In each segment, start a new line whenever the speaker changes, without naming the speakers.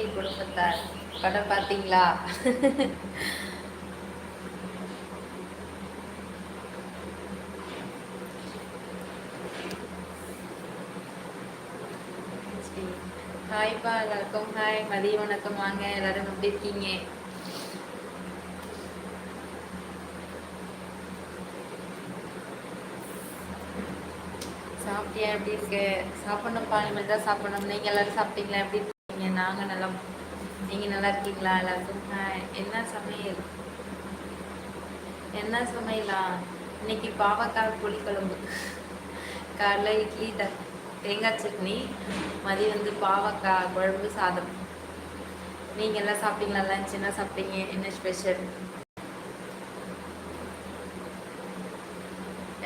செட்டி குடும்பத்தார் படம் பார்த்தீங்களா ஹாய்ப்பா எல்லாருக்கும் ஹாய் மதிய வணக்கம் வாங்க எல்லாரும் எப்படி இருக்கீங்க சாப்பிட்டியா எப்படி இருக்கு சாப்பிடணும்ப்பா பாலிமெண்ட் தான் சாப்பிடணும் நீங்க எல்லாரும் சாப்பிட்டீங்களா எப்படி இருக்கீங்க நாங்கள் நல்லா நீங்கள் நல்லா இருக்கீங்களா எல்லாருக்கும் என்ன சமையல் என்ன சமையலா இன்னைக்கு பாவக்காய் புளிக்குழம்பு காலைல இட்லி த தேங்காய் சட்னி மதியம் வந்து பாவக்காய் குழம்பு சாதம் நீங்கள் எல்லாம் சாப்பிட்டீங்களா லஞ்ச் என்ன சாப்பிட்டீங்க என்ன ஸ்பெஷல்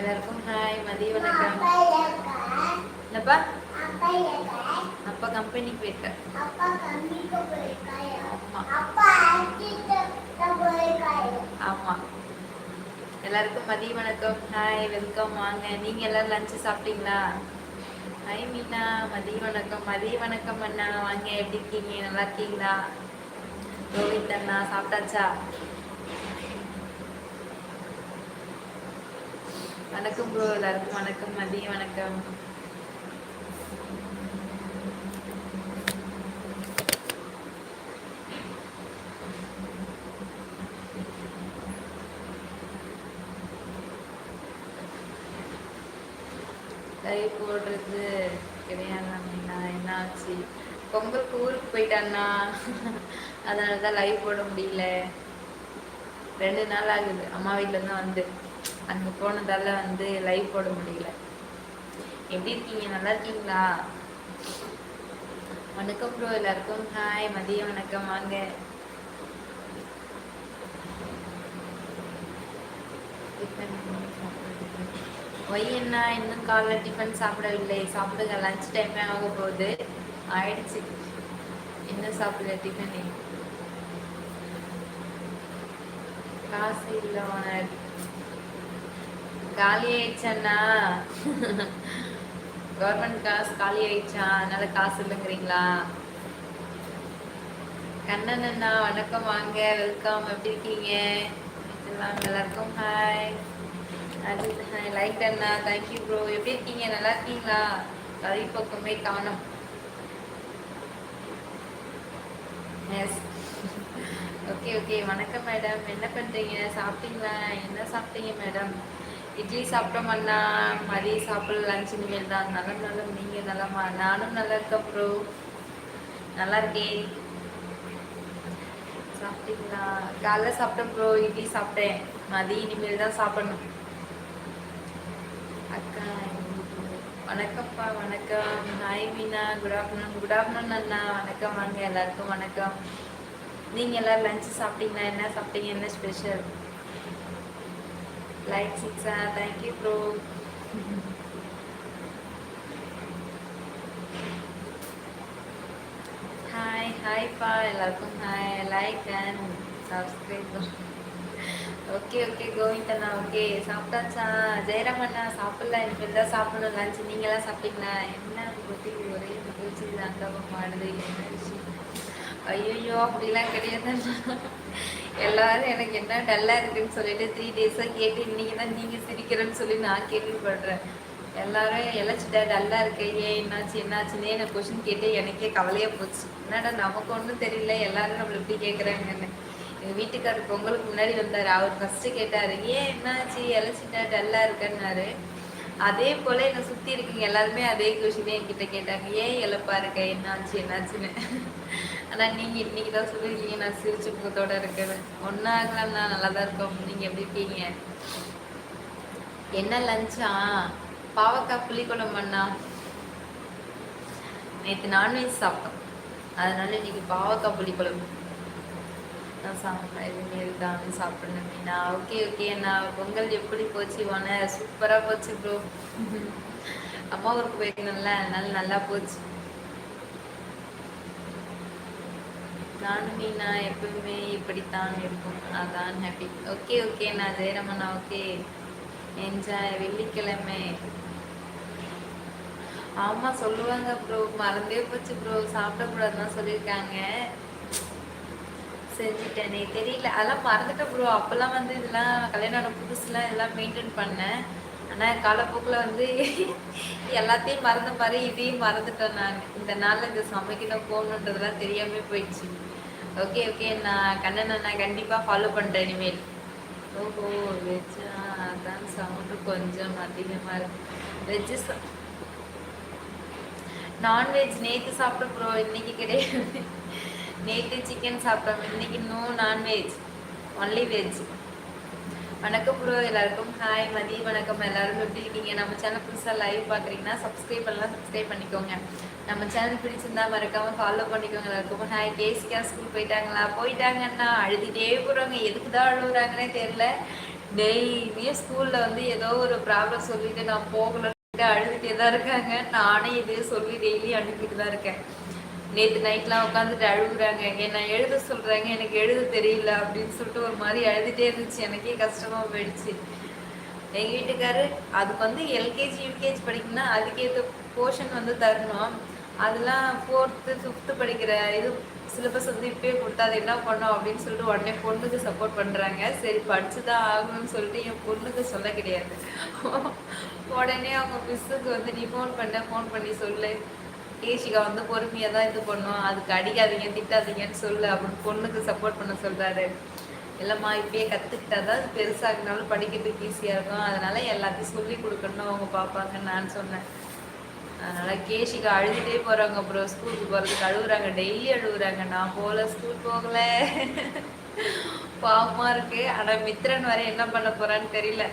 எல்லாருக்கும் ஹாய் மதிய
வணக்கம் என்னப்பா அப்பா கம்பெனிக்கு போயிருக்க அப்பா கம்பெனிக்கு அப்பா
ஆமா எல்லாருக்கும் மதிய வணக்கம் ஹாய் வெல்கம் வாங்க நீங்க எல்லாரும் லஞ்சு சாப்பிட்டீங்களா ஹாய் மீனா மதிய வணக்கம் மதிய வணக்கம் அண்ணா வாங்க எப்படி இருக்கீங்க நல்லா இருக்கீங்களா ரோஹித் அண்ணா சாப்பிட்டாச்சா வணக்கம் ப்ரோ எல்லாருக்கும் வணக்கம் மதிய வணக்கம் போயிட்டான்னா அதனால தான் லைவ் போட முடியல ரெண்டு நாள் ஆகுது அம்மா தான் வந்து அங்கே போனதால வந்து லைவ் போட முடியல எப்படி இருக்கீங்க நல்லா இருக்கீங்களா வணக்கம் ப்ரோ எல்லாருக்கும் ஹாய் மதிய வணக்கம் வாங்க ஒய் என்ன இன்னும் காலைல டிஃபன் சாப்பிடவில்லை சாப்பிடுங்க லஞ்ச் டைம் ஆக போகுது ஆயிடுச்சு என்ன சாப்பிடுற டிஃபனு காசு இல்லை உனக்கு காலி ஆயிடுச்சண்ணா கவர்மெண்ட் காசு காலி ஆயிடுச்சா அதனால காசு இல்லைங்கிறீங்களா கண்ணன் அண்ணா வணக்கம் வாங்க வெல்கம் எப்படி இருக்கீங்க எல்லாருக்கும் ஹாய் அஜித் ஹாய் லைக் அண்ணா தேங்க்யூ ப்ரோ எப்படி இருக்கீங்க நல்லா இருக்கீங்களா கதை பக்கமே காணும் ஓகே வணக்கம் மேடம் என்ன பண்ணுறீங்க சாப்பிட்டீங்களா என்ன சாப்பிட்டீங்க மேடம் இட்லி சாப்பிட்டோம் அண்ணா மதியம் சாப்பிட லஞ்ச் இனிமேல் தான் நல்ல நல்லம் நீங்கள் நல்லமா நானும் நல்லா இருக்கேன் ப்ரோ நல்லா இருக்கேன் சாப்பிட்டீங்களா காலைல சாப்பிட்டேன் ப்ரோ இட்லி சாப்பிட்டேன் மதியம் இனிமேல் தான் சாப்பிடணும் அக்கா வணக்கம்ப்பா வணக்கம் hi Meena good afternoon good afternoon அண்ணா வணக்கம் வாங்க எல்லாருக்கும் வணக்கம் நீங்கள் எல்லோரும் லன்ச் சாப்பிட்டீங்களா என்ன சாப்பிட்டீங்க என்ன ஸ்பெஷல் லைக் சிக்ஸா தேங்க்யூ ப்ரோ ஹாய் ஹாய்ப்பா எல்லாருக்கும் hi like and subscribe okay okay கோவிந்தண்ணா ஓகே சாப்பிட்டாச்சா ஜெயராம் அண்ணா சாப்பிடல எனக்கு இருந்தால் சாப்பிடணும் லஞ்ச் நீங்களாம் சாப்பிட்டீங்களா என்ன பற்றி ஒரே பூச்சி தான் மாடுது என்ன விஷயம் ஐயோ அப்படிலாம் கிடையாது எல்லாரும் எனக்கு என்ன டல்லாக இருக்குன்னு சொல்லிட்டு த்ரீ டேஸாக கேட்டு இன்றைக்கி தான் நீங்கள் சிரிக்கிறேன்னு சொல்லி நான் கேள்விப்படுறேன் எல்லாரும் எலச்சிட்டா டல்லாக இருக்கு ஏன் என்னாச்சு என்னாச்சுன்னே எனக்கு கொஷின் கேட்டு எனக்கே கவலையாக போச்சு என்னடா நமக்கு ஒன்றும் தெரியல எல்லாரும் நம்மளை எப்படி கேட்குறாங்கன்னு எங்கள் வீட்டுக்காரர் பொங்கலுக்கு முன்னாடி வந்தார் அவர் ஃபஸ்ட்டு கேட்டார் ஏன் என்னாச்சு எலச்சிட்டா டல்லாக இருக்கன்னாரு அதே போல் என்னை சுற்றி இருக்குங்க எல்லாருமே அதே கொஷினே என்கிட்ட கேட்டாங்க ஏன் இழப்பா இருக்க என்னாச்சு என்னாச்சுன்னு ஆனால் நீங்கள் இன்றைக்கி தான் சொல்லியிருக்கீங்க நான் சிரிச்சு முகத்தோடு இருக்கிறேன் ஒன்றா ஆகலாம்னா நல்லா தான் இருக்கோம் நீங்கள் எப்படி இருக்கீங்க என்ன லஞ்சா பாவக்காய் புளிக்குழம்பு அண்ணா நேற்று நான்வெஜ் சாப்பிட்டோம் அதனால இன்னைக்கு பாவக்காய் புளிக்குழம்பு நான் சாப்பிட்றேன் இதுமாரி தான் சாப்பிடணும் மீனா ஓகே ஓகே அண்ணா பொங்கல் எப்படி போச்சு வான சூப்பராக போச்சு ப்ரோ அம்மா ஊருக்கு போயிருந்தேன்ல அதனால நல்லா போச்சு நானும் மீனா எப்பவுமே இப்படித்தான் இருக்கும் அதான் ஹாப்பி ஓகே ஓகே நான் ஜெயரமண்ணா ஓகே என்ஜாய் வெள்ளிக்கிழமை ஆமாம் சொல்லுவாங்க ப்ரோ மறந்தே போச்சு ப்ரோ சாப்பிடக்கூடாதுன்னு சொல்லியிருக்காங்க செஞ்சுட்டேனே தெரியல அதெல்லாம் மறந்துட்டேன் ப்ரோ அப்போல்லாம் வந்து இதெல்லாம் கல்யாணம் புதுசுலாம் இதெல்லாம் மெயின்டைன் பண்ணேன் ஆனால் காலப்போக்கில் வந்து எல்லாத்தையும் மறந்த மாதிரி இதையும் மறந்துட்டேன் நான் இந்த நாளில் இந்த சமைக்கணும் போகணுன்றதெல்லாம் தெரியாமல் போயிடுச்சு ஓகே ஓகே நான் கண்ணன் நான் கண்டிப்பாக ஃபாலோ பண்ணுறேன் இனிமேல் ஓஹோ வெஜ்ஜா அதான் சவுண்டு கொஞ்சம் அதிகமாக இருக்கு வெஜ்ஜு நான்வெஜ் நேற்று சாப்பிட ப்ரோ இன்னைக்கு கிடையாது நேற்று சிக்கன் சாப்பிட்டோம் இன்னைக்கு நோ நான்வெஜ் ஒன்லி வெஜ்ஜு வணக்கம் ப்ரோ எல்லாருக்கும் ஹாய் மதி வணக்கம் எல்லாரும் எப்படி இருக்கீங்க நம்ம சேனல் புதுசாக லைவ் பார்க்குறீங்கன்னா சப்ஸ்கிரைப் பண்ணலாம் சப்ஸ்கிரைப் பண்ணிக்கோங்க நம்ம சேனல் பிடிச்சிருந்தா மறக்காமல் ஃபாலோ பண்ணிக்கோங்க எல்லாருக்கும் ஹாய் கேசிக்கா ஸ்கூல் போயிட்டாங்களா போயிட்டாங்கன்னா அழுதுகிட்டே போகிறாங்க எதுக்கு தான் அழுகுறாங்கன்னே தெரில டெய்லியும் ஸ்கூலில் வந்து ஏதோ ஒரு ப்ராப்ளம் சொல்லிட்டு நான் போகணும்னு அழுதுகிட்டே தான் இருக்காங்க நானே இது சொல்லி டெய்லியும் அனுப்பிட்டு தான் இருக்கேன் நேற்று நைட்லாம் உட்காந்துட்டு அழுகுறாங்க நான் எழுத சொல்கிறாங்க எனக்கு எழுத தெரியல அப்படின்னு சொல்லிட்டு ஒரு மாதிரி அழுதுகிட்டே இருந்துச்சு எனக்கே கஷ்டமாக போயிடுச்சு எங்கள் வீட்டுக்காரு அதுக்கு வந்து எல்கேஜி யூகேஜி படிக்கணும்னா அதுக்கேற்ற போர்ஷன் வந்து தரணும் அதெல்லாம் ஃபோர்த்து ஃபிஃப்த்து படிக்கிற இது சிலபஸ் வந்து இப்பயே கொடுத்தா அது என்ன பண்ணோம் அப்படின்னு சொல்லிட்டு உடனே பொண்ணுக்கு சப்போர்ட் பண்ணுறாங்க சரி படித்து தான் ஆகணும்னு சொல்லிட்டு என் பொண்ணுக்கு சொல்ல கிடையாது உடனே அவங்க மிஸ்ஸுக்கு வந்து நீ ஃபோன் பண்ண ஃபோன் பண்ணி சொல்லு கேசிகா வந்து பொறுமையாக தான் இது பண்ணும் அதுக்கு அடிக்காதீங்க திட்டாதீங்கன்னு சொல்லு அப்படின்னு பொண்ணுக்கு சப்போர்ட் பண்ண சொல்கிறாரு இல்லைம்மா இப்பயே கற்றுக்கிட்டா தான் பெருசாகினாலும் படிக்கிறதுக்கு ஈஸியாக இருக்கும் அதனால் எல்லாத்தையும் சொல்லி கொடுக்கணும் அவங்க பார்ப்பாங்கன்னு நான் சொன்னேன் அதனால் கேஷிகா அழுதுகிட்டே போகிறாங்க அப்புறம் ஸ்கூலுக்கு போகிறதுக்கு அழுகுறாங்க டெய்லி அழுகுறாங்க நான் போகல ஸ்கூல் போகல பாவமாக இருக்குது ஆனால் மித்ரன் வரை என்ன பண்ண போகிறான்னு தெரியல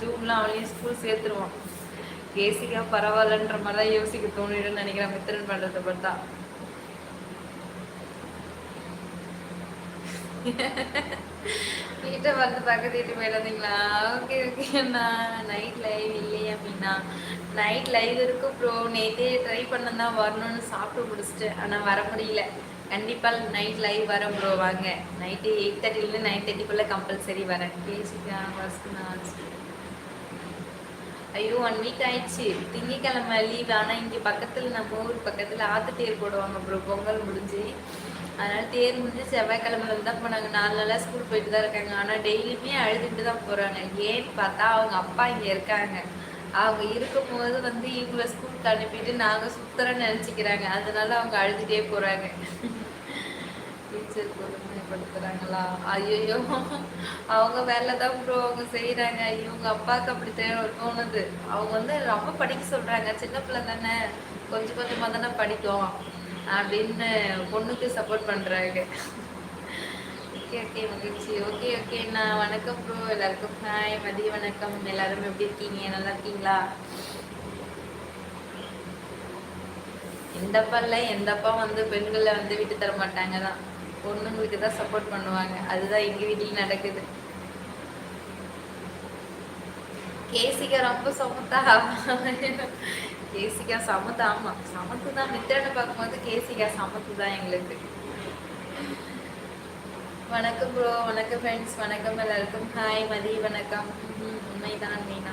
ஜூன்லாம் அவளையும் ஸ்கூல் சேர்த்துருவான் பேசிக்கா பரவாயில்லன்ற மாதிரி யோசிக்க தோணிடும்னு நினைக்கிறேன் மித்திரன் பண்றதை பார்த்தா வீட்டை பார்த்து பக்கத்து வீட்டு போயிடாதீங்களா ஓகே ஓகே நைட் லைவ் இல்லையே அப்படின்னா நைட் லைவ் இருக்கு ப்ரோ நேத்தே ட்ரை பண்ணதான் வரணும்னு சாப்பிட்டு முடிச்சுட்டு ஆனால் வர முடியல கண்டிப்பாக நைட் லைவ் வரேன் ப்ரோ வாங்க நைட்டு எயிட் தேர்ட்டிலேருந்து நைன் தேர்ட்டிக்குள்ளே கம்பல்சரி வரேன் பேசிக்கலாம் ஃபஸ்ட்டு நான் ஐயோ ஒன் வீக் ஆயிடுச்சு திங்கக்கிழமை லீவ் ஆனா இங்க பக்கத்துல நம்ம ஊர் பக்கத்துல ஆத்து தேர் போடுவாங்க அப்புறம் பொங்கல் முடிஞ்சு அதனால தேர் முடிஞ்சு செவ்வாய்க்கிழமை தான் போனாங்க நாலு நாளா ஸ்கூல் போயிட்டு தான் இருக்காங்க ஆனா டெய்லியுமே அழுதுட்டு தான் போறாங்க ஏன்னு பார்த்தா அவங்க அப்பா இங்க இருக்காங்க அவங்க இருக்கும்போது வந்து இவங்கள ஸ்கூலுக்கு அனுப்பிட்டு நாங்க சுத்தரம் நினச்சிக்கிறாங்க அதனால அவங்க அழுதுகிட்டே போறாங்க டீச்சர் கொடுமைப்படுத்துகிறாங்களா ஐயோ அவங்க வேலை தான் ப்ரோ அவங்க செய்யறாங்க இவங்க அப்பாவுக்கு அப்படி தோணுது அவங்க வந்து ரொம்ப படிக்க சொல்றாங்க சின்ன பிள்ளை தானே கொஞ்சம் கொஞ்சமாக தானே படிக்கும் அப்படின்னு பொண்ணுக்கு சப்போர்ட் பண்ணுறாங்க ஓகே ஓகே மகிழ்ச்சி ஓகே ஓகே நான் வணக்கம் ப்ரோ எல்லாருக்கும் ஹாய் மதிய வணக்கம் எல்லாரும் எப்படி இருக்கீங்க நல்லா இருக்கீங்களா எந்தப்பா அப்பால எந்தப்பா வந்து பெண்களை வந்து விட்டு தர மாட்டாங்க தான் பொண்ணுங்களுக்கு தான் சப்போர்ட் பண்ணுவாங்க அதுதான் எங்க வீட்லேயும் நடக்குது கேசிகா ரொம்ப சமத்தா கேசிகா சமத்து ஆமா சமத்து தான் மித்திரனை பார்க்கும்போது கேசிகா சமத்து தான் எங்களுக்கு வணக்கம் ப்ரோ வணக்கம் ஃப்ரெண்ட்ஸ் வணக்கம் எல்லாருக்கும் ஹாய் மதி வணக்கம் உண்மைதான் மீனா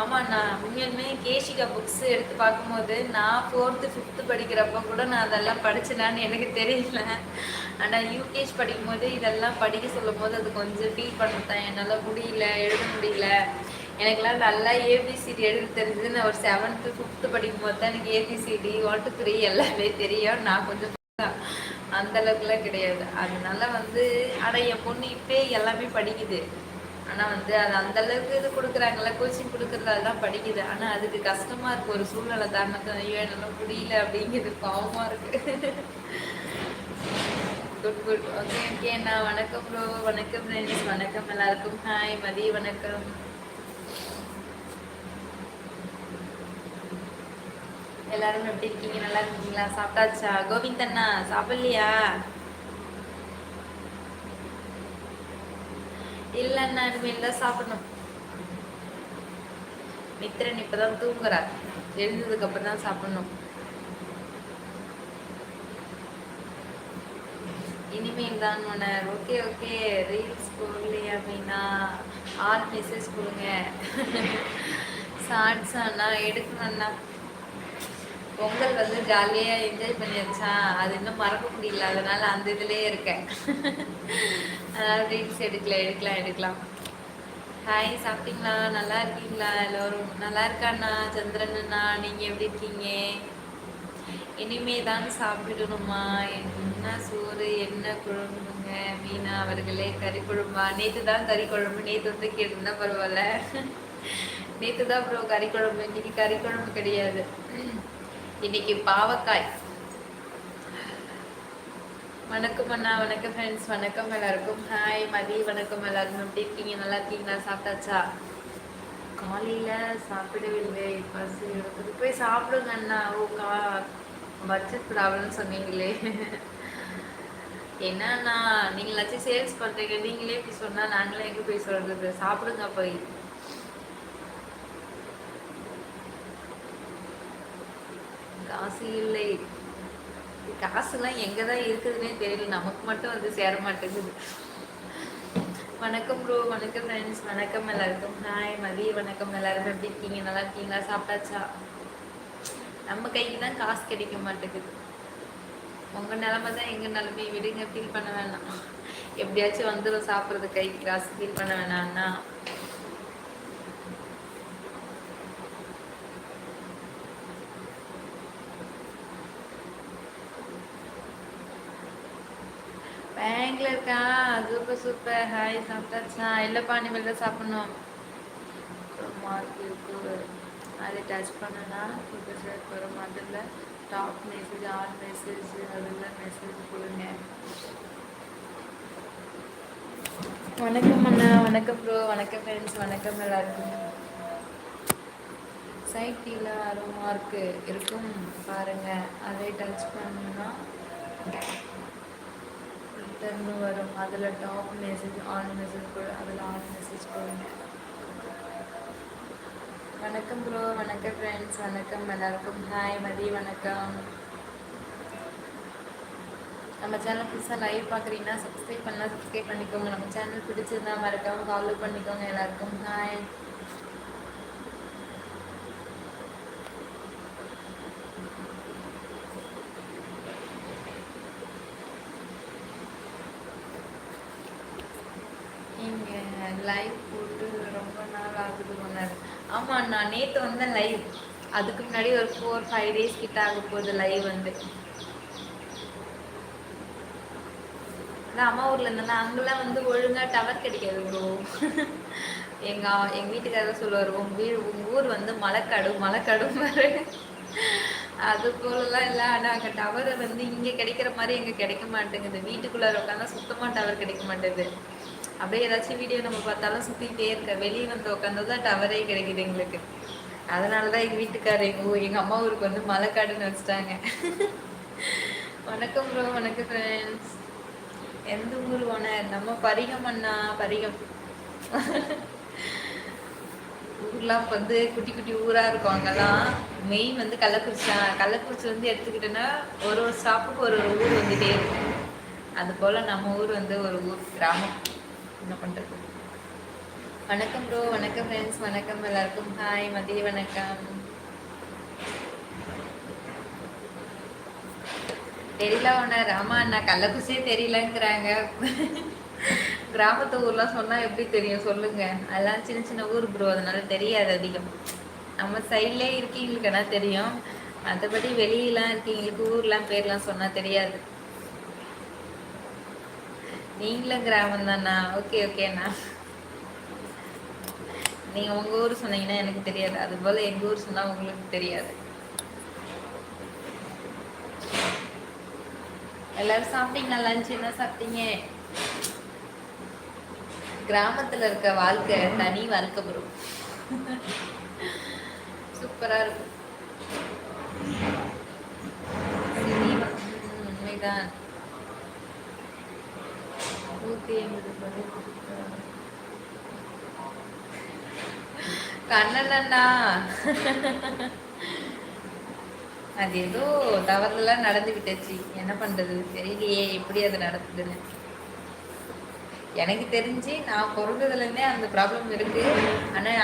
ஆமாண்ணா உண்மையுமே கேஷிகா புக்ஸ் எடுத்து பார்க்கும்போது நான் ஃபோர்த்து ஃபிஃப்த்து படிக்கிறப்ப கூட நான் அதெல்லாம் படிச்சேனான்னு எனக்கு தெரியல ஆனால் யூகேஜ் படிக்கும்போது இதெல்லாம் படிக்க சொல்லும் போது அது கொஞ்சம் ஃபீல் பண்ணிட்டேன் என்னால் முடியல எழுத முடியல எனக்கெல்லாம் நல்லா ஏபிசிடி எழுத தெரிஞ்சது நான் ஒரு செவன்த்து ஃபிஃப்த்து படிக்கும் போது தான் எனக்கு ஏபிசிடி ஒன் டூ த்ரீ எல்லாமே தெரியும் நான் கொஞ்சம் அந்த அளவுக்குலாம் கிடையாது அதனால வந்து ஆனால் என் பொண்ணு இப்போயே எல்லாமே படிக்குது ஆனா வந்து அது அந்த அளவுக்கு இது கொடுக்குறாங்கல்ல கோச்சிங் கொடுக்குறது அதெல்லாம் படிக்குது ஆனா அதுக்கு கஷ்டமா இருக்கு ஒரு சூழ்நிலை தாரணத்தை ஐயோ என்னால் புரியல அப்படிங்கிறது பாவமாக இருக்கு குட் குட் ஓகே ஓகே நான் வணக்கம் ப்ரோ வணக்கம் ஃப்ரெண்ட்ஸ் வணக்கம் எல்லாருக்கும் ஹாய் மதிய வணக்கம் எல்லாரும் எப்படி இருக்கீங்க நல்லா இருக்கீங்களா சாப்பிட்டாச்சா கோவிந்தண்ணா சாப்பிடலையா இல்லைன்னா இனிமேல் தான் சாப்பிடணும் மித்திரன் இப்பதான் தூங்குறார் எழுந்ததுக்கு அப்புறம் தான் சாப்பிடணும் இனிமேல் தான் மன்னர் ஓகே ஓகே ரீல்ஸ் போடலையா அப்படின்னா ஆல் மெசேஜ் கொடுங்க ஷார்ட்ஸ் அண்ணா எடுக்கணும்ண்ணா பொங்கல் வந்து ஜாலியாக என்ஜாய் பண்ணியாச்சா அது இன்னும் மறக்க முடியல அதனால அந்த இதுலேயே இருக்கேன் ரீல்ஸ் எடுக்கலாம் எடுக்கலாம் எடுக்கலாம் ஹாய் சாப்பிட்டீங்களா நல்லா இருக்கீங்களா எல்லோரும் நல்லா இருக்காண்ணா அண்ணா நீங்கள் எப்படி இருக்கீங்க இனிமே தான் சாப்பிடணுமா என்ன சோறு என்ன குழம்புங்க மீனா அவர்களே கறி குழம்பா நேற்று தான் கறி குழம்பு நேற்று வந்து கேட்டிருந்தா பரவாயில்ல நேற்று தான் அப்புறம் கறி குழம்பு இன்னைக்கு கறி குழம்பு கிடையாது இன்னைக்கு பாவக்காய் வணக்கம் அண்ணா வணக்கம் ஃப்ரெண்ட்ஸ் வணக்கம் எல்லாருக்கும் ஹாய் மதி வணக்கம் எல்லாருக்கும் எப்படி இருக்கீங்க நல்லா இருக்கீங்களா சாப்பிட்டாச்சா காலையில் சாப்பிடவில்லை பசி எடுக்குது போய் சாப்பிடுங்க அண்ணா ஓ கா பட்ஜெட் ப்ராப்ளம்னு சொன்னீங்களே என்னண்ணா நீங்கள் எல்லாத்தையும் சேல்ஸ் பண்ணுறீங்க நீங்களே இப்படி சொன்னால் நாங்களே எங்கே போய் சொல்கிறது சாப்பிடுங்க போய் காசு இல்லை காசுலாம் எங்கே தான் இருக்குதுன்னே தெரியல நமக்கு மட்டும் வந்து சேர மாட்டேங்குது வணக்கம் ப்ரோ வணக்கம் ஃப்ரெண்ட்ஸ் வணக்கம் எல்லாருக்கும் ஹாய் மதிய வணக்கம் எல்லாருமே எப்படி இருக்கீங்க நல்லா இருக்கீங்களா சாப்பிட்டாச்சா நம்ம கைக்கு தான் காசு கிடைக்க மாட்டேங்குது உங்கள் நிலமை தான் எங்கள் நிலமை விடுங்க ஃபீல் பண்ண வேணாம் எப்படியாச்சும் வந்துடும் சாப்பிட்றது கைக்கு காசு ஃபீல் பண்ண வேணாம்னா ரேங்க்ல இருக்கா சூப்பர் சூப்பர் ஹாய் சாப்பிட்டாச்சா இல்லைப்பா இனிமேல் தான் சாப்பிடணும் மார்க் இருக்கு அதை டச் பண்ணனா சூப்பர் சார் வரும் அதில் டாப் மெசேஜ் ஆல் மெசேஜ் அதெல்லாம் மெசேஜ் கொடுங்க வணக்கம் அண்ணா வணக்கம் ப்ரோ வணக்கம் ஃப்ரெண்ட்ஸ் வணக்கம் எல்லாருக்கும் சைட்டியில் அருமா இருக்குது இருக்கும் பாருங்க அதை டச் பண்ணால் செக்டர்னு வரும் அதில் டாப் மெசேஜ் ஆன் மெசேஜ் போடு அதில் ஆன் மெசேஜ் போடுங்க வணக்கம் ப்ரோ வணக்கம் ஃப்ரெண்ட்ஸ் வணக்கம் எல்லாருக்கும் ஹாய் மதி வணக்கம் நம்ம சேனல் புதுசாக லைவ் பார்க்குறீங்கன்னா சப்ஸ்கிரைப் பண்ணால் சப்ஸ்கிரைப் பண்ணிக்கோங்க நம்ம சேனல் பிடிச்சிருந்தா மறக்காமல் ஃபாலோ பண்ணிக்கோங்க எல்லாருக்கும் ஹாய் லைவ் போட்டு ரொம்ப நாள் ஆகுது முன்னாடி ஆமாம் நான் நேற்று வந்தேன் லைவ் அதுக்கு முன்னாடி ஒரு ஃபோர் ஃபைவ் டேஸ் கிட்ட ஆக போகுது லைவ் வந்து அம்மா ஊரில் இருந்தா அங்கெல்லாம் வந்து ஒழுங்காக டவர் கிடைக்காது ப்ரோ எங்கள் எங்கள் வீட்டுக்காரர் சொல்லுவார் உங்கள் வீடு உங்கள் ஊர் வந்து மழைக்காடு மழைக்காடு மாதிரி அது போலலாம் இல்லை ஆனால் அங்கே டவர் வந்து இங்கே கிடைக்கிற மாதிரி இங்கே கிடைக்க மாட்டேங்குது வீட்டுக்குள்ளே உட்காந்தா சுத்தமாக டவர் கிடைக்க மாட்டேங்குது அப்படியே ஏதாச்சும் வீடியோ நம்ம பார்த்தாலும் சுற்றிக்கிட்டே இருக்க வெளியே வந்து உட்காந்து தான் டவரே கிடைக்குது எங்களுக்கு அதனால தான் எங்கள் வீட்டுக்காரர் எங்கள் எங்கள் அம்மா ஊருக்கு வந்து காடுன்னு வச்சுட்டாங்க வணக்கம் ப்ரோ வணக்கம் ஃப்ரெண்ட்ஸ் எந்த ஊர் ஓனர் நம்ம பரிகம் அண்ணா பரிகம் ஊர்லாம் வந்து குட்டி குட்டி ஊராக இருக்கும் அங்கெல்லாம் மெயின் வந்து கள்ளக்குறிச்சி கள்ளக்குறிச்சிலேருந்து எடுத்துக்கிட்டோன்னா ஒரு ஒரு ஸ்டாப்புக்கு ஒரு ஒரு ஊர் வந்துகிட்டே இருக்கும் அதுபோல் நம்ம ஊர் வந்து ஒரு ஊர் கிராமம் என்ன பண்ணுறது வணக்கம் ப்ரோ வணக்கம் ஃப்ரெண்ட்ஸ் வணக்கம் எல்லாருக்கும் ஹாய் மதிய வணக்கம் தெரியல ஓனர் ராமா அண்ணா கள்ளக்குசியே தெரியலங்கிறாங்க கிராமத்து ஊர்லாம் சொன்னால் எப்படி தெரியும் சொல்லுங்க அதெல்லாம் சின்ன சின்ன ஊர் ப்ரோ அதனால தெரியாது அதிகம் நம்ம சைட்லேயே இருக்கீங்களுக்குன்னா தெரியும் மற்றபடி வெளியெலாம் இருக்கீங்களுக்கு ஊர்லாம் பேர்லாம் சொன்னால் தெரியாது நீங்களும் கிராமம் தானா ஓகே ஓகேண்ணா நீங்க உங்க ஊர் சொன்னீங்கன்னா எனக்கு தெரியாது அது போல எங்க ஊர் சொன்னா உங்களுக்கு தெரியாது எல்லாரும் சாப்பிட்டீங்களா லஞ்ச் என்ன சாப்பிட்டீங்க கிராமத்துல இருக்க வாழ்க்கை தனி வாழ்க்கை சூப்பரா இருக்கும் உண்மைதான் நூற்றி கண்ணன் அண்ணா அது ஏதோ தவறுதெல்லாம் நடந்து விட்டுச்சு என்ன பண்றது தெரியலையே எப்படி அது நடக்குதுன்னு எனக்கு தெரிஞ்சு நான் பிறந்ததுலேருந்தே அந்த ப்ராப்ளம் இருக்கு ஆனா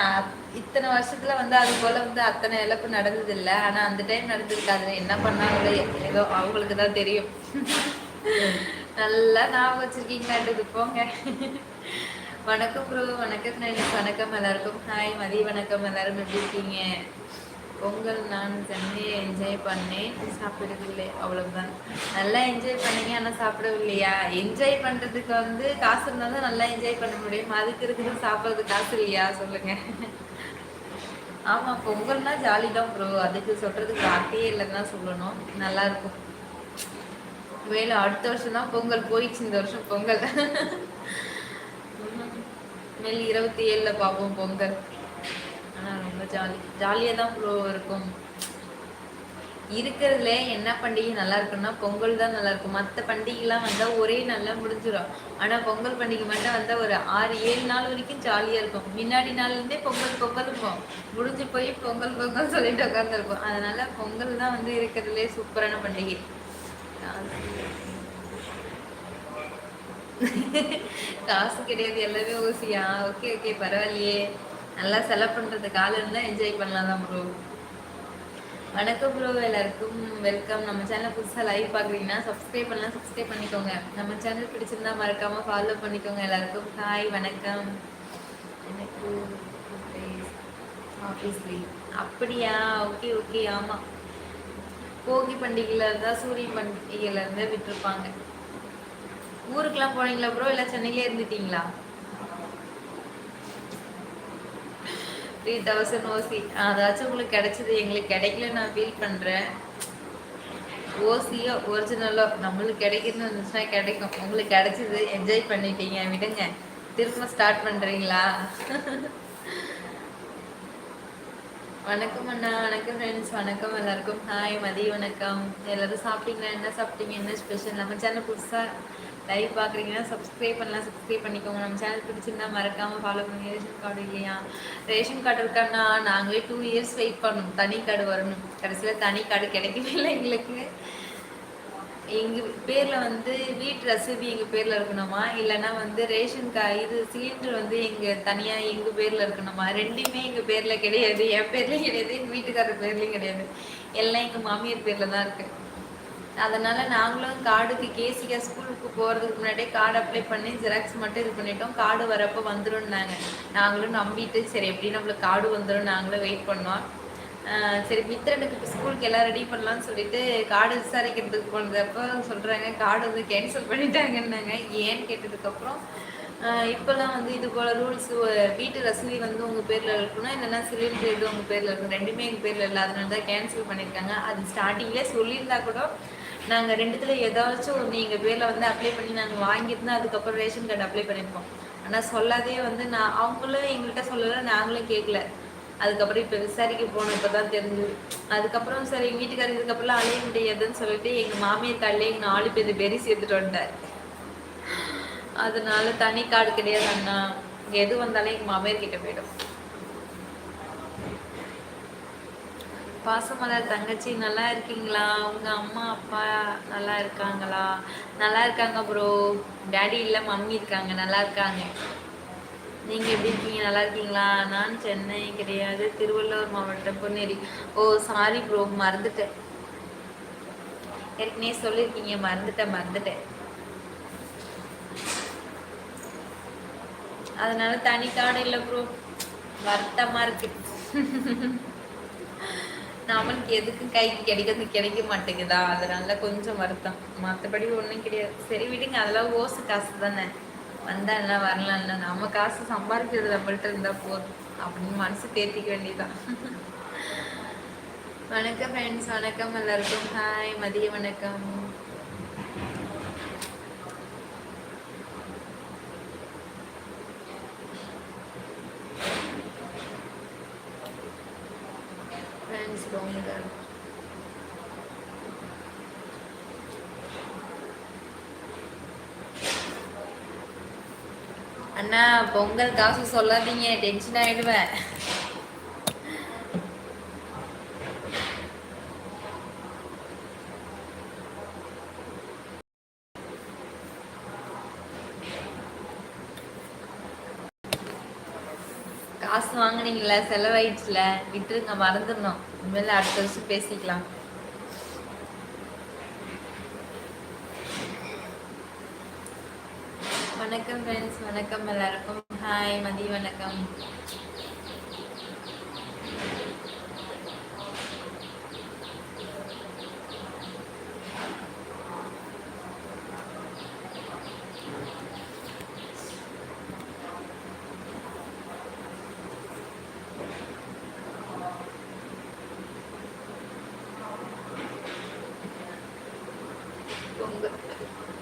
இத்தனை வருஷத்துல வந்து அது போல வந்து அத்தனை இழப்பு நடந்தது இல்ல ஆனா அந்த டைம் நடந்திருக்காது என்ன பண்ணாங்களோ ஏதோ அவங்களுக்கு தான் தெரியும் நல்லா ஞாபகம் வச்சுருக்கீங்களான்றது போங்க வணக்கம் ப்ரோ வணக்கம் நைஸ் வணக்கம் எல்லாருக்கும் ஹாய் மதி வணக்கம் எல்லாரும் எப்படி இருக்கீங்க பொங்கல் நான் சென்னையை என்ஜாய் பண்ணேன் சாப்பிடவில்லை அவ்வளோதான் நல்லா என்ஜாய் பண்ணீங்க ஆனால் சாப்பிடவில்லையா என்ஜாய் பண்ணுறதுக்கு வந்து காசு இருந்தால் தான் நல்லா என்ஜாய் பண்ண முடியும் அதுக்கு இருக்கிறது சாப்பிட்றது காசு இல்லையா சொல்லுங்க ஆமாம் பொங்கல்னால் ஜாலி தான் ப்ரோ அதுக்கு சொல்கிறதுக்கு வார்த்தையே இல்லைன்னு தான் சொல்லணும் நல்லாயிருக்கும் வேலை அடுத்த வருஷம் தான் பொங்கல் போயிடுச்சு இந்த வருஷம் பொங்கல் மேல் இருபத்தி ஏழுல பார்ப்போம் பொங்கல் ஆனால் ரொம்ப ஜாலி ஜாலியாக தான் ப்ரோ இருக்கும் இருக்கிறதுல என்ன பண்டிகை நல்லா இருக்குன்னா பொங்கல் தான் நல்லா இருக்கும் மற்ற பண்டிகைலாம் வந்தால் ஒரே நல்லா முடிஞ்சிடும் ஆனால் பொங்கல் பண்டிகை மட்டும் வந்தால் ஒரு ஆறு ஏழு நாள் வரைக்கும் ஜாலியாக இருக்கும் முன்னாடி நாள்லேருந்தே பொங்கல் பொங்கல் இருப்போம் முடிஞ்சு போய் பொங்கல் பொங்கல் சொல்லிட்டு உட்காந்துருக்கும் அதனால பொங்கல் தான் வந்து இருக்கிறதுலே சூப்பரான பண்டிகை காசு கிடையாது எல்லாமே ஊசியா ஓகே ஓகே பரவாயில்லையே நல்லா செலவு பண்றது கால இருந்தா என்ஜாய் பண்ணலாம் தான் ப்ரோ வணக்கம் ப்ரோ எல்லாருக்கும் வெல்கம் நம்ம சேனல் புதுசாக லைவ் பார்க்குறீங்கன்னா சப்ஸ்கிரைப் பண்ணலாம் சப்ஸ்கிரைப் பண்ணிக்கோங்க நம்ம சேனல் பிடிச்சிருந்தா மறக்காம ஃபாலோ பண்ணிக்கோங்க எல்லாருக்கும் ஹாய் வணக்கம் எனக்கு அப்படியா ஓகே ஓகே ஆமாம் போகி பண்டிகையில இருந்தா சூரிய பண்டிகையில இருந்து விட்டுருப்பாங்க எல்லாம் போனீங்களா ப்ரோ இல்ல சென்னையில இருந்துட்டீங்களா த்ரீ தௌசண்ட் ஓசி அதாச்சும் உங்களுக்கு கிடைச்சது எங்களுக்கு கிடைக்கல நான் ஃபீல் பண்றேன் ஓசியோ ஒரிஜினலோ நம்மளுக்கு கிடைக்கிறது இருந்துச்சுன்னா கிடைக்கும் உங்களுக்கு கிடைச்சது என்ஜாய் பண்ணிட்டீங்க விடுங்க திரும்ப ஸ்டார்ட் பண்றீங்களா வணக்கம் அண்ணா வணக்கம் ஃப்ரெண்ட்ஸ் வணக்கம் எல்லாருக்கும் ஹாய் மதிய வணக்கம் எல்லோரும் சாப்பிட்டீங்களா என்ன சாப்பிட்டீங்க என்ன ஸ்பெஷல் நம்ம சேனல் புதுசாக லைவ் பார்க்குறீங்கன்னா சப்ஸ்கிரைப் பண்ணலாம் சப்ஸ்கிரைப் பண்ணிக்கோங்க நம்ம சேனல் பிடிச்சிருந்தா மறக்காமல் ஃபாலோ பண்ணி ரேஷன் கார்டு இல்லையா ரேஷன் கார்டு இருக்கான்னா நாங்களே டூ இயர்ஸ் வெயிட் பண்ணணும் தனி கார்டு வரணும் கடைசியில் தனி கார்டு கிடைக்கவே இல்லை எங்களுக்கு எங்கள் பேரில் வந்து வீட்டு ரசீது எங்கள் பேரில் இருக்கணுமா இல்லைன்னா வந்து ரேஷன் கா இது சிலிண்டர் வந்து எங்கள் தனியாக எங்கள் பேரில் இருக்கணுமா ரெண்டுமே எங்கள் பேரில் கிடையாது என் பேர்லேயும் கிடையாது எங்கள் வீட்டுக்காரர் பேர்லேயும் கிடையாது எல்லாம் எங்கள் மாமியார் பேரில் தான் இருக்குது அதனால் நாங்களும் கார்டுக்கு கேசிக்கா ஸ்கூலுக்கு போகிறதுக்கு முன்னாடியே கார்டு அப்ளை பண்ணி ஜெராக்ஸ் மட்டும் இது பண்ணிட்டோம் கார்டு வரப்போ நாங்க நாங்களும் நம்பிட்டு சரி எப்படி நம்மளுக்கு கார்டு வந்துடும் நாங்களும் வெயிட் பண்ணோம் சரி மித்ரனுக்கு இப்போ ஸ்கூலுக்கு எல்லாம் ரெடி பண்ணலாம்னு சொல்லிட்டு கார்டு விசாரிக்கிறதுக்கு போனதப்ப சொல்கிறாங்க கார்டு வந்து கேன்சல் பண்ணிட்டாங்கன்னாங்க ஏன்னு கேட்டதுக்கப்புறம் இப்போல்லாம் வந்து இது போல் ரூல்ஸ் வீட்டு ரசீது வந்து உங்கள் பேரில் இருக்குன்னா இல்லைன்னா சிலிண்டர் இது உங்கள் பேரில் இருக்கும் ரெண்டுமே எங்கள் பேரில் இல்லை அதனால தான் கேன்சல் பண்ணியிருக்காங்க அது ஸ்டார்டிங்லேயே சொல்லியிருந்தா கூட நாங்கள் ரெண்டுத்தில் ஏதாச்சும் ஒன்று எங்கள் பேரில் வந்து அப்ளை பண்ணி நாங்கள் வாங்கியிருந்தோம் அதுக்கப்புறம் ரேஷன் கார்டு அப்ளை பண்ணியிருப்போம் ஆனால் சொல்லாதே வந்து நான் அவங்களும் எங்கள்கிட்ட சொல்லலை நாங்களும் கேட்கல அதுக்கப்புறம் இப்போ விசாரிக்க போனப்போ தான் தெரிஞ்சது அதுக்கப்புறம் சரி எங்கள் வீட்டுக்காரர் இதுக்கப்புறம்லாம் அழைய முடியாதுன்னு சொல்லிட்டு எங்கள் மாமியார் தள்ளி எங்கள் நாலு பேர் பேரையும் சேர்த்துட்டு வந்தார் அதனால தனி காடு கிடையாது அண்ணா எது வந்தாலும் எங்கள் மாமியார் கிட்ட போயிடும் பாசமலர் தங்கச்சி நல்லா இருக்கீங்களா உங்க அம்மா அப்பா நல்லா இருக்காங்களா நல்லா இருக்காங்க ப்ரோ டேடி இல்லை மம்மி இருக்காங்க நல்லா இருக்காங்க நீங்கள் எப்படி இருக்கீங்க நல்லா இருக்கீங்களா நான் சென்னை கிடையாது திருவள்ளூர் மாவட்டம் பொன்னேரி ஓ சாரி ப்ரோ மறந்துட்டேன் ஏற்கனவே சொல்லியிருக்கீங்க மறந்துட்டேன் மறந்துட்டேன் அதனால தனி காடு இல்லை ப்ரோ வருத்தமாக இருக்கு நம்மளுக்கு எதுக்கு கைக்கு கிடைக்கிறது கிடைக்க மாட்டேங்குதா அதனால கொஞ்சம் வருத்தம் மற்றபடி ஒன்றும் கிடையாது சரி விடுங்க அதெல்லாம் ஓசு காசு தானே வந்தால வரலாம்ல நம்ம காசு சம்பாதிக்கிறது நம்மள்கிட்ட இருந்தால் போதும் அப்படின்னு மனசு தேர்த்திக்க வேண்டியதான் வணக்கம் ஃப்ரெண்ட்ஸ் வணக்கம் எல்லாருக்கும் ஹாய் மதிய வணக்கம் அண்ணா பொங்கல் காசு சொல்லாதீங்க டென்ஷன் ஆயிடுவேன் காசு வாங்கினீங்களா செலவாயிடுச்சுல விட்டுருங்க மறந்துடணும் இனிமேல் அடுத்த வருஷம் பேசிக்கலாம் ஃப்ரெண்ட்ஸ் வணக்கம் எல்லாருக்கும் ஹாய் மதிய வணக்கம்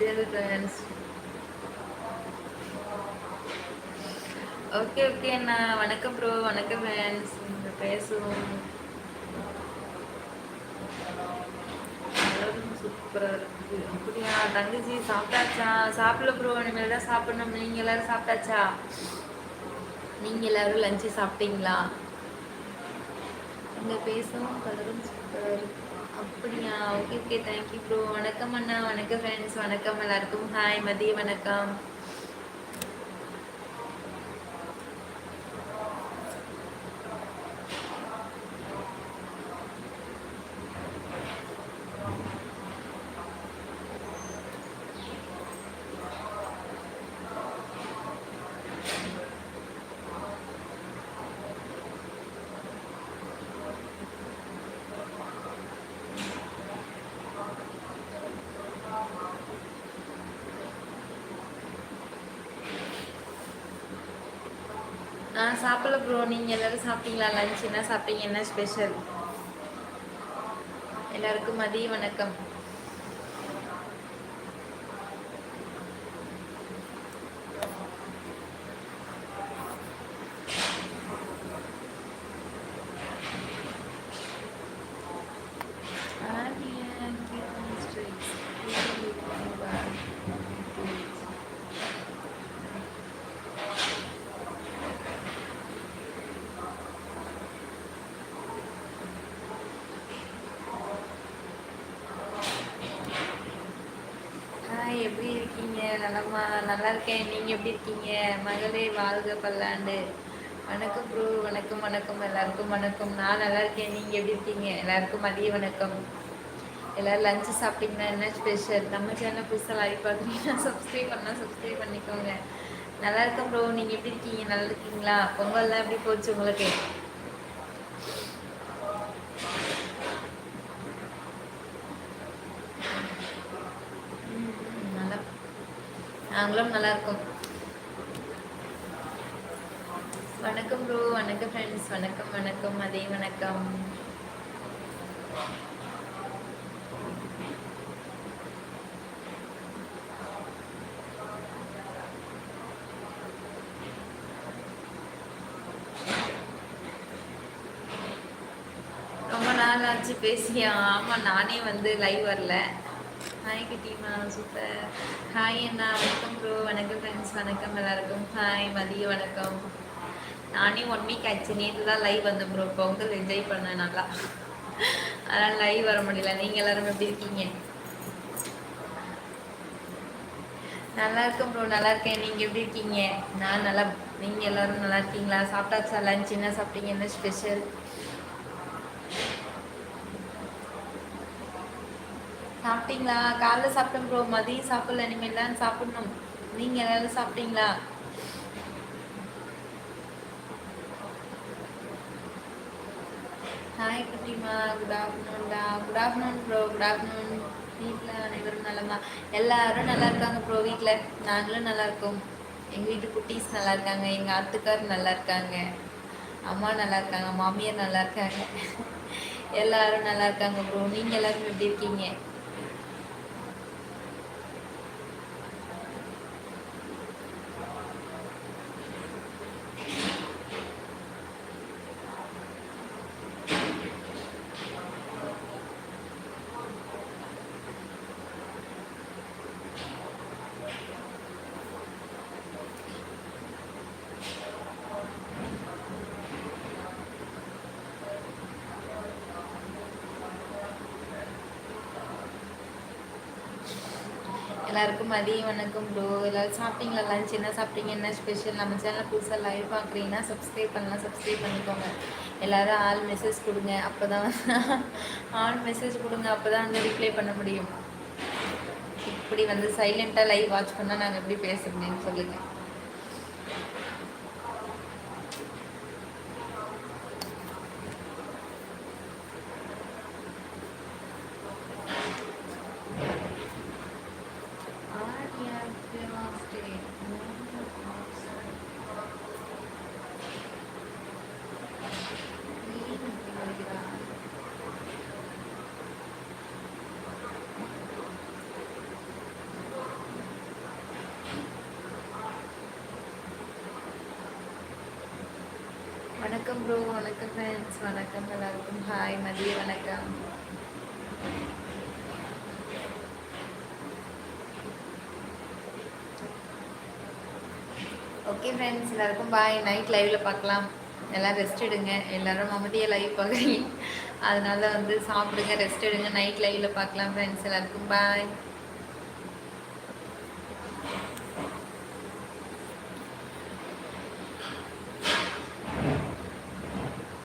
Dear friends, ஓகே ஓகே அண்ணா வணக்கம் ப்ரோ வணக்கம் ஃப்ரெண்ட்ஸ் பேசுவோம் சூப்பராக இருக்குது அப்படியா தங்கச்சி சாப்பிட்டாச்சா சாப்பிடல ப்ரோ இனிமேல் தான் சாப்பிடணும் நீங்கள் எல்லாரும் சாப்பிட்டாச்சா நீங்கள் எல்லாரும் லஞ்சு சாப்பிட்டீங்களா இங்கே பேசவும் கலரும் சூப்பராக இருக்கு அப்படியா ஓகே ஓகே தேங்க்யூ ப்ரோ வணக்கம் அண்ணா வணக்கம் ஃப்ரெண்ட்ஸ் வணக்கம் எல்லாருக்கும் ஹாய் மதிய வணக்கம் நான் சாப்பிடல ப்ரோ நீங்கள் எல்லோரும் சாப்பிட்டீங்களா லஞ்ச் என்ன சாப்பிட்டீங்க என்ன ஸ்பெஷல் எல்லாருக்கும் மதிய வணக்கம் நல்லா இருக்கேன் நீங்கள் எப்படி இருக்கீங்க மகளே வாழ்க பல்லாண்டு வணக்கம் ப்ரூ வணக்கம் வணக்கம் எல்லாருக்கும் வணக்கம் நான் நல்லா இருக்கேன் நீங்கள் எப்படி இருக்கீங்க எல்லாருக்கும் மதிய வணக்கம் எல்லோரும் லஞ்சு சாப்பிட்டீங்கன்னா என்ன ஸ்பெஷல் நம்ம சேனல் புதுசாக லைவ் பார்த்துட்டீங்கன்னா சப்ஸ்கிரைப் பண்ணால் சப்ஸ்கிரைப் பண்ணிக்கோங்க நல்லா இருக்கேன் ப்ரோ நீங்கள் எப்படி இருக்கீங்க நல்லா இருக்கீங்களா பொங்கல்லாம் எப்படி போச்சு உங்களுக்கு உடம்புலாம் நல்லா இருக்கும் வணக்கம் ப்ரோ வணக்கம் ஃப்ரெண்ட்ஸ் வணக்கம் வணக்கம் அதே வணக்கம் ரொம்ப நாள் ஆச்சு பேசியா ஆமா நானே வந்து லைவ் வரல ஹாய் கிட்டிமா சூப்பர் ஹாய் அண்ணா வணக்கம் ப்ரோ வணக்கம் ஃப்ரெண்ட்ஸ் வணக்கம் எல்லாருக்கும் ஹாய் மதிய வணக்கம் நானே ஒன் வீக் ஆச்சு நேற்று தான் லைவ் வந்தேன் ப்ரோ பொங்கல் என்ஜாய் பண்ணேன் நல்லா அதனால் லைவ் வர முடியல நீங்கள் எல்லாரும் எப்படி இருக்கீங்க நல்லா இருக்கேன் ப்ரோ நல்லா இருக்கேன் நீங்கள் எப்படி இருக்கீங்க நான் நல்லா நீங்கள் எல்லாரும் நல்லா இருக்கீங்களா சாப்பிட்டாச்சா லஞ்ச் என்ன சாப்பிட்டீங்க என்ன ஸ்பெஷல் சாப்பிட்டீங்களா காலைல சாப்பிட்டோம் ப்ரோ மதியம் சாப்பிடல இனிமேல் தான் சாப்பிடணும் நீங்க ஏதாவது சாப்பிட்டீங்களா ஹாய் குட்டிமா குட் ஆஃப்டர்நூன்டா good afternoon bro good afternoon வீட்டில் அனைவரும் நலமா எல்லாரும் நல்லா இருக்காங்க ப்ரோ வீட்டில் நாங்களும் நல்லா இருக்கோம் எங்கள் வீட்டு குட்டீஸ் நல்லா இருக்காங்க எங்கள் ஆத்துக்கார் நல்லா இருக்காங்க அம்மா நல்லா இருக்காங்க மாமியார் நல்லா இருக்காங்க எல்லாரும் நல்லா இருக்காங்க ப்ரோ நீங்கள் எல்லாரும் எப்படி இருக்கீங்க எல்லாருக்கும் மதிய வணக்கம் ப்ரோ எல்லோரும் சாப்பிட்டீங்களா லஞ்ச் என்ன சாப்பிட்டீங்க என்ன ஸ்பெஷல் நம்ம சேனலில் புதுசாக லைவ் பார்க்குறீங்கன்னா சப்ஸ்கிரைப் பண்ணலாம் சப்ஸ்கிரைப் பண்ணிக்கோங்க எல்லோரும் ஆல் மெசேஜ் கொடுங்க அப்போ தான் ஆல் மெசேஜ் கொடுங்க அப்போ தான் வந்து ரிப்ளை பண்ண முடியும் இப்படி வந்து சைலண்ட்டாக லைவ் வாட்ச் பண்ணால் நாங்கள் எப்படி பேசுகிறேன்னு சொல்லுங்கள் வணக்கம் ப்ரோ வணக்கம் ஃப்ரெண்ட்ஸ் வணக்கம் எல்லாருக்கும் ஹாய் மதிய வணக்கம் ஓகே ஃப்ரெண்ட்ஸ் எல்லாருக்கும் பாய் நைட் லைவ்ல பார்க்கலாம் எல்லாம் ரெஸ்ட் எடுங்க எல்லாரும் மமதியாக லைவ் பார்க்குறீங்க அதனால வந்து சாப்பிடுங்க ரெஸ்ட் எடுங்க நைட் லைவ்ல பார்க்கலாம் ஃப்ரெண்ட்ஸ் எல்லாருக்கும் பாய்